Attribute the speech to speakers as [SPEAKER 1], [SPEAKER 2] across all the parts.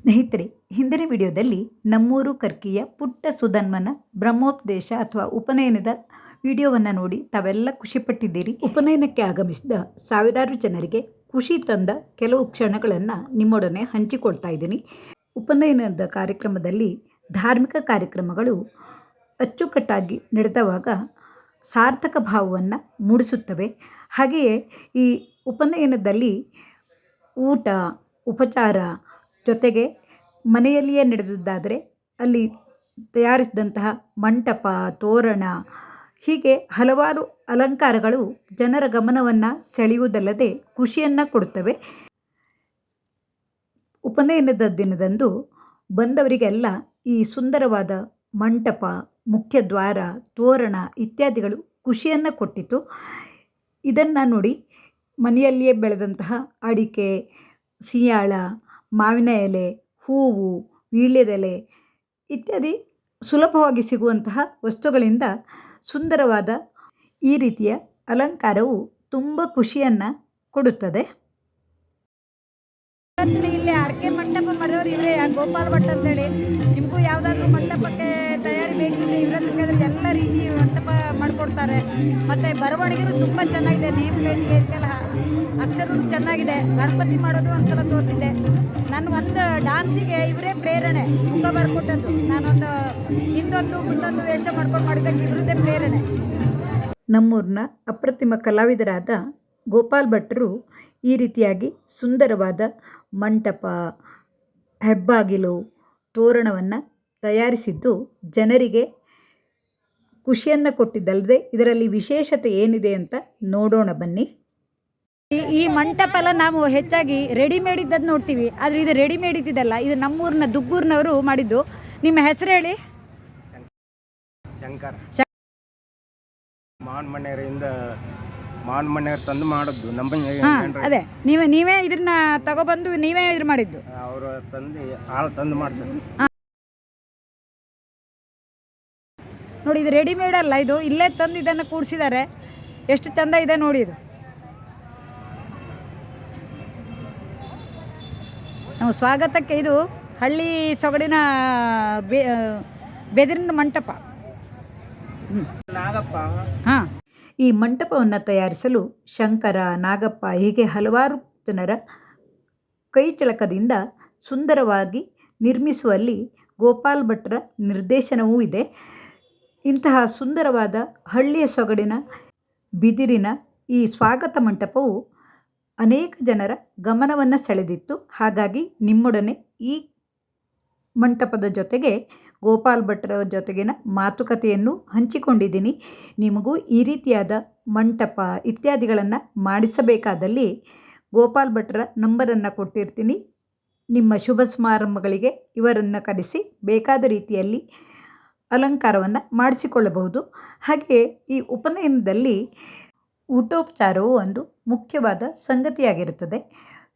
[SPEAKER 1] ಸ್ನೇಹಿತರೆ, ಹಿಂದಿನ ವಿಡಿಯೋದಲ್ಲಿ ನಮ್ಮೂರು ಕರ್ಕಿಯ ಪುಟ್ಟ ಸುಧನ್ಮನ ಬ್ರಹ್ಮೋಪದೇಶ ಅಥವಾ ಉಪನಯನದ ವಿಡಿಯೋವನ್ನು ನೋಡಿ ತಾವೆಲ್ಲ ಖುಷಿಪಟ್ಟಿದ್ದೀರಿ ಉಪನಯನಕ್ಕೆ ಆಗಮಿಸಿದ ಸಾವಿರಾರು ಜನರಿಗೆ ಖುಷಿ ತಂದ ಕೆಲವು ಕ್ಷಣಗಳನ್ನು ನಿಮ್ಮೊಡನೆ ಹಂಚಿಕೊಳ್ತಾ ಇದ್ದೀನಿ. ಉಪನಯನದ ಕಾರ್ಯಕ್ರಮದಲ್ಲಿ ಧಾರ್ಮಿಕ ಕಾರ್ಯಕ್ರಮಗಳು ಅಚ್ಚುಕಟ್ಟಾಗಿ ನಡೆದವಾಗ ಸಾರ್ಥಕ ಭಾವವನ್ನು ಮೂಡಿಸುತ್ತವೆ. ಹಾಗೆಯೇ ಈ ಉಪನಯನದಲ್ಲಿ ಊಟ, ಉಪಚಾರ ಜೊತೆಗೆ ಮನೆಯಲ್ಲಿಯೇ ನಡೆದುದಾದರೆ ಅಲ್ಲಿ ತಯಾರಿಸಿದಂತಹ ಮಂಟಪ, ತೋರಣ, ಹೀಗೆ ಹಲವಾರು ಅಲಂಕಾರಗಳು ಜನರ ಗಮನವನ್ನು ಸೆಳೆಯುವುದಲ್ಲದೆ ಖುಷಿಯನ್ನು ಕೊಡುತ್ತವೆ. ಉಪನಯನದ ದಿನದಂದು ಬಂದವರಿಗೆಲ್ಲ ಈ ಸುಂದರವಾದ ಮಂಟಪ, ಮುಖ್ಯ ದ್ವಾರ, ತೋರಣ ಇತ್ಯಾದಿಗಳು ಖುಷಿಯನ್ನು ಕೊಟ್ಟಿತು. ಇದನ್ನು ನೋಡಿ ಮನೆಯಲ್ಲಿಯೇ ಬೆಳೆದಂತಹ ಅಡಿಕೆ, ಸಿಯಾಳ ಮಾವಿನ ಎಲೆ, ಹೂವು, ವೀಳ್ಯದೆಲೆ ಇತ್ಯಾದಿ ಸುಲಭವಾಗಿ ಸಿಗುವಂತಹ ವಸ್ತುಗಳಿಂದ ಸುಂದರವಾದ ಈ ರೀತಿಯ ಅಲಂಕಾರವು ತುಂಬ ಖುಷಿಯನ್ನು ಕೊಡುತ್ತದೆ.
[SPEAKER 2] ಇಲ್ಲಿ ಅಡಿಕೆ ಮಂಟಪ ಮಾಡಿದವರು ಇವರೇ, ಗೋಪಾಲ್ ಭಟ್ ಅಂತೇಳಿ. ನಿಮಗೂ ಯಾವುದಾದ್ರೂ ಮಂಟಪಕ್ಕೆ ತಯಾರಿ ಬೇಕಿದ್ರೆ ಇವರ ಸಂಘದಲ್ಲಿ ಎಲ್ಲ ರೀತಿ ಮಂಟಪ ಮಾಡಿಕೊಡ್ತಾರೆ. ಮತ್ತು ಬರವಣಿಗೆನೂ ತುಂಬ ಚೆನ್ನಾಗಿದೆ. ನೇಮ್ ಪ್ಲೇಟ್ಗೆ ಇದಕ್ಕೆಲ್ಲ ಅಕ್ಷರವೂ ಚೆನ್ನಾಗಿದೆ. ಗಣಪತಿ ಮಾಡೋದು ಒಂದ್ಸಲ ತೋರಿಸಿದ್ದೆ. ನನ್ನ ಒಂದು ಡಾನ್ಸಿಗೆ ಇವರೇ ಪ್ರೇರಣೆ ತುಂಬ ಬರ್ಕೊಟ್ಟದ್ದು. ನಾನೊಂದು ಹಿಂದೊಂದು, ಮುಂದೊಂದು ವೇಷ ಮಾಡ್ಕೊಂಡು ಮಾಡಿದ್ದಕ್ಕೆ ಇವರದ್ದೇ ಪ್ರೇರಣೆ.
[SPEAKER 1] ನಮ್ಮೂರಿನ ಅಪ್ರತಿಮ ಕಲಾವಿದರಾದ ಗೋಪಾಲ್ ಭಟ್ರು ಈ ರೀತಿಯಾಗಿ ಸುಂದರವಾದ ಮಂಟಪ, ಹೆಬ್ಬಾಗಿಲು, ತೋರಣವನ್ನು ತಯಾರಿಸಿದ್ದು ಜನರಿಗೆ ಖುಷಿಯನ್ನು ಕೊಟ್ಟಿದ್ದಲ್ಲದೆ ಇದರಲ್ಲಿ ವಿಶೇಷತೆ ಏನಿದೆ ಅಂತ ನೋಡೋಣ ಬನ್ನಿ.
[SPEAKER 2] ಈ ಈ ಮಂಟಪ ಎಲ್ಲ ನಾವು ಹೆಚ್ಚಾಗಿ ರೆಡಿಮೇಡ್ ಇದ್ದದ್ದು ನೋಡ್ತೀವಿ. ಆದರೆ ಇದು ರೆಡಿಮೇಡ್ ಇದ್ದಿದ್ದಲ್ಲ ಇದು ನಮ್ಮೂರಿನ ದುಗ್ಗೂರಿನವರು ಮಾಡಿದ್ದು. ನಿಮ್ಮ ಹೆಸರು ಹೇಳಿ?
[SPEAKER 3] ಶಂಕರ.
[SPEAKER 2] ಶ-
[SPEAKER 3] ಮಾವನ ಮನೆಯವರಿಂದ ಮಾವನ ಮನೆಯವ್ರು ತಂದು ಮಾಡಿದ್ದು ನಮ್ಮ
[SPEAKER 2] ಅದೇ. ನೀವೇ ನೀವೇ ಇದನ್ನ ತಗೊಬಂದು ನೀವೇ ಇದ್ರ ಮಾಡಿದ್ದು.
[SPEAKER 3] ಅವರು ತಂದು ಹಾಲು ತಂದು ಮಾಡ್ತಾರೆ
[SPEAKER 2] ನೋಡಿ ಇದು ರೆಡಿಮೇಡ್ ಅಲ್ಲ ಇದು. ಇಲ್ಲೇ ತಂದು ಇದನ್ನು ಕೂಡಿಸಿದ್ದಾರೆ ಎಷ್ಟು ಚಂದ ಇದೆ ನೋಡಿ ಇದು. ನಾವು ಸ್ವಾಗತಕ್ಕೆ ಇದು ಹಳ್ಳಿ ಸೊಗಡಿನ ಬೆ ಬೆದರಿನ ಮಂಟಪ. ಹಾಂ.
[SPEAKER 1] ಈ ಮಂಟಪವನ್ನು ತಯಾರಿಸಲು ಶಂಕರ ನಾಗಪ್ಪ ಹೀಗೆ ಹಲವಾರು ಜನರ ಕೈಚಳಕದಿಂದ ಸುಂದರವಾಗಿ ನಿರ್ಮಿಸುವಲ್ಲಿ ಗೋಪಾಲ್ ಭಟ್ರ ನಿರ್ದೇಶನವೂ ಇದೆ. ಇಂತಹ ಸುಂದರವಾದ ಹಳ್ಳಿಯ ಸೊಗಡಿನ, ಬಿದಿರಿನ ಈ ಸ್ವಾಗತ ಮಂಟಪವು ಅನೇಕ ಜನರ ಗಮನವನ್ನು ಸೆಳೆದಿತ್ತು. ಹಾಗಾಗಿ ನಿಮ್ಮೊಡನೆ ಈ ಮಂಟಪದ ಜೊತೆಗೆ ಗೋಪಾಲ್ ಭಟ್ರ ಜೊತೆಗಿನ ಮಾತುಕತೆಯನ್ನು ಹಂಚಿಕೊಂಡಿದ್ದೀನಿ. ನಿಮಗೂ ಈ ರೀತಿಯಾದ ಮಂಟಪ ಇತ್ಯಾದಿಗಳನ್ನು ಮಾಡಿಸಬೇಕಾದಲ್ಲಿ ಗೋಪಾಲ್ ಭಟ್ರ ನಂಬರನ್ನು ಕೊಟ್ಟಿರ್ತೀನಿ. ನಿಮ್ಮ ಶುಭ ಸಮಾರಂಭಗಳಿಗೆ ಇವರನ್ನು ಕರೆಸಿ ಬೇಕಾದ ರೀತಿಯಲ್ಲಿ ಅಲಂಕಾರವನ್ನು ಮಾಡಿಸಿಕೊಳ್ಳಬಹುದು. ಹಾಗೆ ಈ ಉಪನಯನದಲ್ಲಿ ಊಟೋಪಚಾರವು ಒಂದು ಮುಖ್ಯವಾದ ಸಂಗತಿಯಾಗಿರುತ್ತದೆ.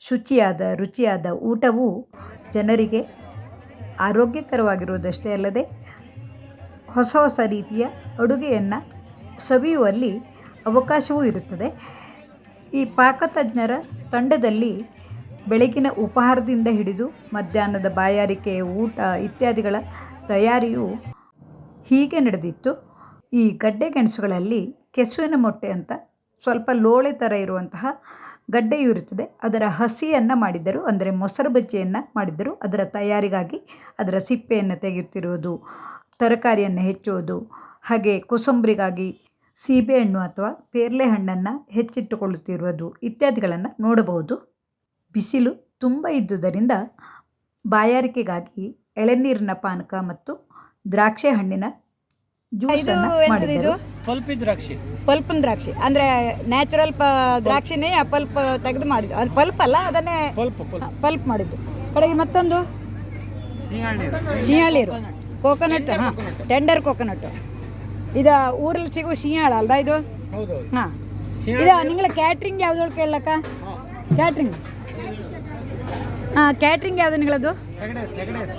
[SPEAKER 1] ಶುಚಿಯಾದ, ರುಚಿಯಾದ ಊಟವು ಜನರಿಗೆ ಆರೋಗ್ಯಕರವಾಗಿರುವುದಷ್ಟೇ ಅಲ್ಲದೆ ಹೊಸ ಹೊಸ ರೀತಿಯ ಅಡುಗೆಯನ್ನು ಸವಿಯುವಲ್ಲಿ ಅವಕಾಶವೂ ಇರುತ್ತದೆ. ಈ ಪಾಕತಜ್ಞರ ತಂಡದಲ್ಲಿ ಬೆಳಗಿನ ಉಪಹಾರದಿಂದ ಹಿಡಿದು ಮಧ್ಯಾಹ್ನದ ಬಾಯಾರಿಕೆ, ಊಟ ಇತ್ಯಾದಿಗಳ ತಯಾರಿಯು ಹೀಗೆ ನಡೆದಿತ್ತು. ಈ ಗಡ್ಡೆ ಗೆಣಸುಗಳಲ್ಲಿ ಕೆಸುವಿನ ಮೊಟ್ಟೆ ಅಂತ ಸ್ವಲ್ಪ ಲೋಳೆ ಥರ ಇರುವಂತಹ ಗಡ್ಡೆಯು ಇರುತ್ತದೆ. ಅದರ ಹಸಿಯನ್ನು ಮಾಡಿದ್ದರು. ಅಂದರೆ ಮೊಸರು ಬಜ್ಜಿಯನ್ನು ಮಾಡಿದ್ದರು. ಅದರ ತಯಾರಿಗಾಗಿ ಅದರ ಸಿಪ್ಪೆಯನ್ನು ತೆಗೆಯುತ್ತಿರುವುದು, ತರಕಾರಿಯನ್ನು ಹೆಚ್ಚುವುದು, ಹಾಗೆ ಕೋಸಂಬರಿಗಾಗಿ ಸೀಬೆಹಣ್ಣು ಅಥವಾ ಪೇರ್ಲೆ ಹಣ್ಣನ್ನು ಹೆಚ್ಚಿಟ್ಟುಕೊಳ್ಳುತ್ತಿರುವುದು ಇತ್ಯಾದಿಗಳನ್ನು ನೋಡಬಹುದು. ಬಿಸಿಲು ತುಂಬ ಇದ್ದುದರಿಂದ ಬಾಯಾರಿಕೆಗಾಗಿ ಎಳೆನೀರಿನ ಪಾನಕ ಮತ್ತು ದ್ರಾಕ್ಷಿ ಹಣ್ಣಿನ ಜ್ಯೂಸನ್ನು ಮಾಡಿದ್ದರು.
[SPEAKER 3] ದ್ರಾಕ್ಷಿ.
[SPEAKER 2] ಪಲ್ಪನ್ ದ್ರಾಕ್ಷಿ. ಅಂದ್ರೆ ನ್ಯಾಚುರಲ್ ಪ ದ್ರಾಕ್ಷಿನೇ ಆ ಪಲ್ಪ್ ತೆಗೆದು ಮಾಡಿದ್ದು. ಅದು ಪಲ್ಪ್ ಅಲ್ಲ ಅದನ್ನೇ ಪಲ್ಪ್ ಮಾಡಿದ್ದು. ಕಡೆಗೆ ಮತ್ತೊಂದು? ಸಿಂಹಳೀರು ಕೋಕೋನಟ್ ಹಾ. ಟೆಂಡರ್ ಕೋಕೋನಟ್ ಇದು ಊರಲ್ಲಿ ಸಿಗೋ ಸಿಂಹಾಳ ಅಲ್ದ ಇದು?
[SPEAKER 3] ಹೌದು
[SPEAKER 2] ಹಾಂ. ಇದು ನಿಂಗಳ ಕ್ಯಾಟ್ರಿಂಗ್ ಯಾವ್ದು ಕೇಳಕ್ಕ ಕ್ಯಾಟ್ರಿಂಗ್ ಹಾಂ ಕ್ಯಾಟ್ರಿಂಗ್ ಯಾವ್ದು ನಿಗಳದು?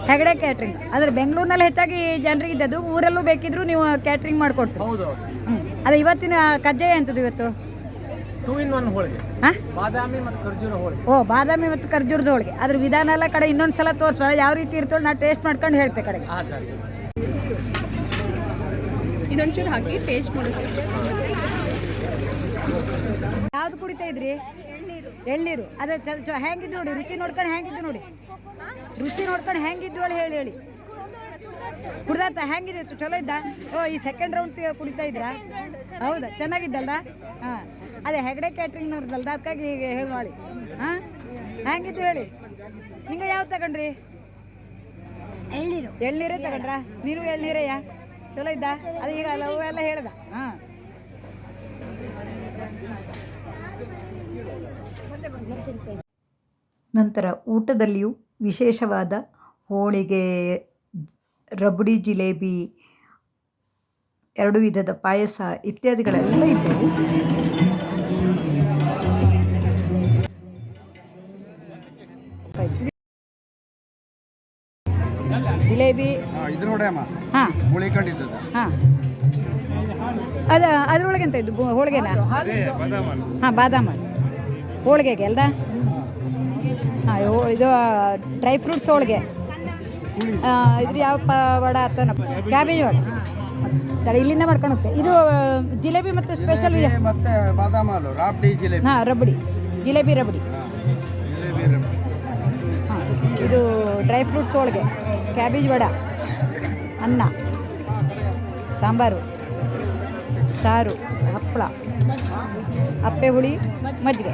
[SPEAKER 2] ಹೆಗಡೆ ಕ್ಯಾಟ್ರಿಂಗ್ ಅಂದ್ರೆ ಬೆಂಗಳೂರಿನಲ್ಲಿ ಹೆಚ್ಚಾಗಿ ಜನರಿಗೆ ಇದ್ದದ್ದು ಊರಲ್ಲೂ ಬೇಕಿದ್ರು ನೀವು ಕ್ಯಾಟ್ರಿಂಗ್ ಮಾಡಿಕೊಡ್ತೀರಿ.
[SPEAKER 3] ಹೌದು
[SPEAKER 2] ಹ್ಞೂ ಅದು ಇವತ್ತಿನ ಕಜ್ಜಾಯ ಎಂತದ್ದು ಇವತ್ತು?
[SPEAKER 3] ಟೂ ಇನ್ ಒನ್ ಹೋಳಿಗೆ.
[SPEAKER 2] ಹಾಂ
[SPEAKER 3] ಬಾದಾಮಿ ಮತ್ತು ಖರ್ಜೂರ ಹೋಳಿ
[SPEAKER 2] ಓ ಬಾದಾಮಿ ಮತ್ತು ಖರ್ಜೂರದ ಹೋಳಿಗೆ. ಅದ್ರ ವಿಧಾನ ಎಲ್ಲ ಕಡೆ ಇನ್ನೊಂದು ಸಲ ತೋರಿಸುವ. ಯಾವ ರೀತಿ ಇರ್ತೋ ನಾ ಟೇಸ್ಟ್ ಮಾಡ್ಕೊಂಡು ಹೇಳ್ತೆ ಕಡೆಗೆ.
[SPEAKER 4] ಇದೊಂಚೂರು ಹಾಕಿ ಟೇಸ್ಟ್ ಮಾಡೋದು.
[SPEAKER 2] ಯಾವ್ದು ಕುಡಿತಾ ಇದ್ರಿ? ಎಳ್ಳೀರು ಅದೇ ಹೆಂಗಿದ್ದು ನೋಡಿ ರುಚಿ ನೋಡ್ಕೊಂಡು ಹೆಂಗಿದ್ದು ನೋಡಿ. ರುಚಿ ನೋಡ್ಕೊಂಡು ಹೆಂಗಿದ್ದು ಹೇಳಿ ಹೇಳಿ ಹೇಳಿ. ಕುಡ್ದಾತ ಹೆಂಗಿದೆ? ಚಲೋ ಇದ್ದ? ಓ ಈ ಸೆಕೆಂಡ್ ರೌಂಡ್ ಕುಡಿತಾ ಇದ್ರಾ? ಹೌದಾ? ಚೆನ್ನಾಗಿದ್ದಲ್ಲ ಹಾಂ. ಅದೇ ಹೆಗಡೆ ಕ್ಯಾಟ್ರಿಂಗ್ನವ್ರದ್ದಲ್ದ ಅದಕ್ಕಾಗಿ ಈಗ ಹೇಳಿ ಹಾಂ? ಹೆಂಗಿದ್ದು ಹೇಳಿ? ನಿಂಗೆ ಯಾವ್ದು ತಗೊಂಡ್ರಿ? ಎಳ್ನೀರು. ಎಳ್ನೀರೇ ತಗೊಂಡ್ರ? ನೀರು ಎಳ್ನೀರಯ್ಯ ಚಲೋ ಇದ್ದ? ಅದು ಈಗ ಲವ್ ಎಲ್ಲ ಹೇಳ್ದ. ಹಾಂ.
[SPEAKER 1] ನಂತರ ಊಟದಲ್ಲಿಯೂ ವಿಶೇಷವಾದ ಹೋಳಿಗೆ ರಬಡಿ ಜಿಲೇಬಿ ಎರಡು ವಿಧದ ಪಾಯಸ ಇತ್ಯಾದಿಗಳೆಲ್ಲ ಇದ್ದವು
[SPEAKER 2] ಜಿಲೇಬಿ. ಹಾಂ. ಅದ ಅದ್ರೊಳಗೆ ಎಂತ ಇದ್ದು? ಹೋಳಿಗೆನಾ? ಹಾಂ ಬಾದಾಮ ಹೋಳಿಗೆಗೆ ಅಲ್ದ? ಹಾಂ ಇದು ಡ್ರೈ ಫ್ರೂಟ್ಸ್ ಹೋಳಿಗೆ. ಇದು ಇದ್ರ ಯಾವ ವಡ ಆತನ ಕ್ಯಾಬೇಜ್ ವಡ. ಇಲ್ಲಿಂದ ಮಾಡ್ಕೊಂಡು ಹೋಗ್ತೆ ಇದು ಜಿಲೇಬಿ ಮತ್ತು ಸ್ಪೆಷಲ್
[SPEAKER 3] ಮತ್ತೆ ಬಾದಾಮ ರಾಬ್ಡಿ ಜಿಲೇಬಿ.
[SPEAKER 2] ಹಾಂ ರಬಡಿ. ಜಿಲೇಬಿ ರಬಡಿ. ಹಾಂ ಇದು ಡ್ರೈ ಫ್ರೂಟ್ಸ್ ಹೋಳಿಗೆ. ಕ್ಯಾಬೇಜ್ ವಡ. ಅನ್ನ. ಸಾಂಬಾರು. ಸಾರು ಹಪ್ಪಳ ಅಪ್ಪೆ ಹುಳಿ ಮಜ್ಜಿಗೆ.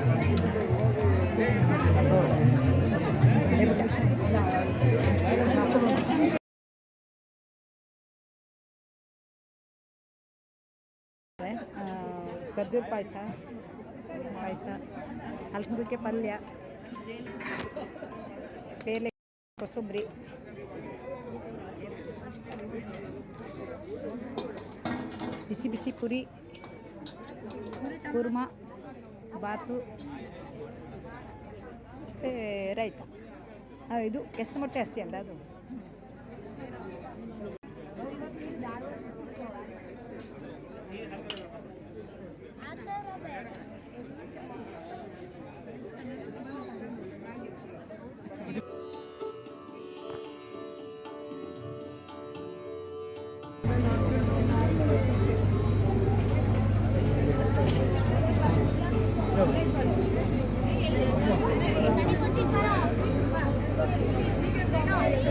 [SPEAKER 2] ಗದ್ದೂರು ಪಾಯಸ ಪಾಯಸ ಹಲಸಿನಕಾಯಿ ಪಲ್ಯ ಬೇಲೆ ಕೊಸಂಬರಿ. ಬಿಸಿ ಬಿಸಿ ಪುರಿ ಕುರ್ಮ ಬಾತು ಮತ್ತು ರೈತ. ಇದು ಎಷ್ಟು ಮೊಟ್ಟೆ ಹಸಿ ಅಲ್ಲ ಅದು.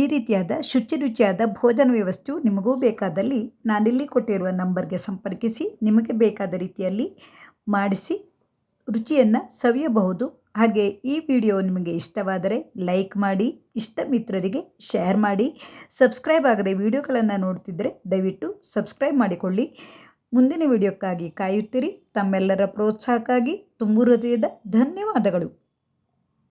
[SPEAKER 1] ಈ ರೀತಿಯಾದ ಶುಚಿ ರುಚಿಯಾದ ಭೋಜನ ವ್ಯವಸ್ಥೆಯು ನಿಮಗೂ ಬೇಕಾದಲ್ಲಿ ನಾನಿಲ್ಲಿ ಕೊಟ್ಟಿರುವ ನಂಬರ್ಗೆ ಸಂಪರ್ಕಿಸಿ, ನಿಮಗೆ ಬೇಕಾದ ರೀತಿಯಲ್ಲಿ ಮಾಡಿಸಿ, ರುಚಿಯನ್ನು ಸವಿಯಬಹುದು. ಹಾಗೆ ಈ ವಿಡಿಯೋ ನಿಮಗೆ ಇಷ್ಟವಾದರೆ ಲೈಕ್ ಮಾಡಿ, ಇಷ್ಟ ಮಿತ್ರರಿಗೆ ಶೇರ್ ಮಾಡಿ, ಸಬ್ಸ್ಕ್ರೈಬ್ ಆಗದೆ ವಿಡಿಯೋಗಳನ್ನು ನೋಡ್ತಿದ್ದರೆ ದಯವಿಟ್ಟು ಸಬ್ಸ್ಕ್ರೈಬ್ ಮಾಡಿಕೊಳ್ಳಿ. ಮುಂದಿನ ವಿಡಿಯೋಕ್ಕಾಗಿ ಕಾಯುತ್ತಿರಿ. ತಮ್ಮೆಲ್ಲರ ಪ್ರೋತ್ಸಾಹಕ್ಕಾಗಿ ತುಂಬು ಹೃದಯದ ಧನ್ಯವಾದಗಳು.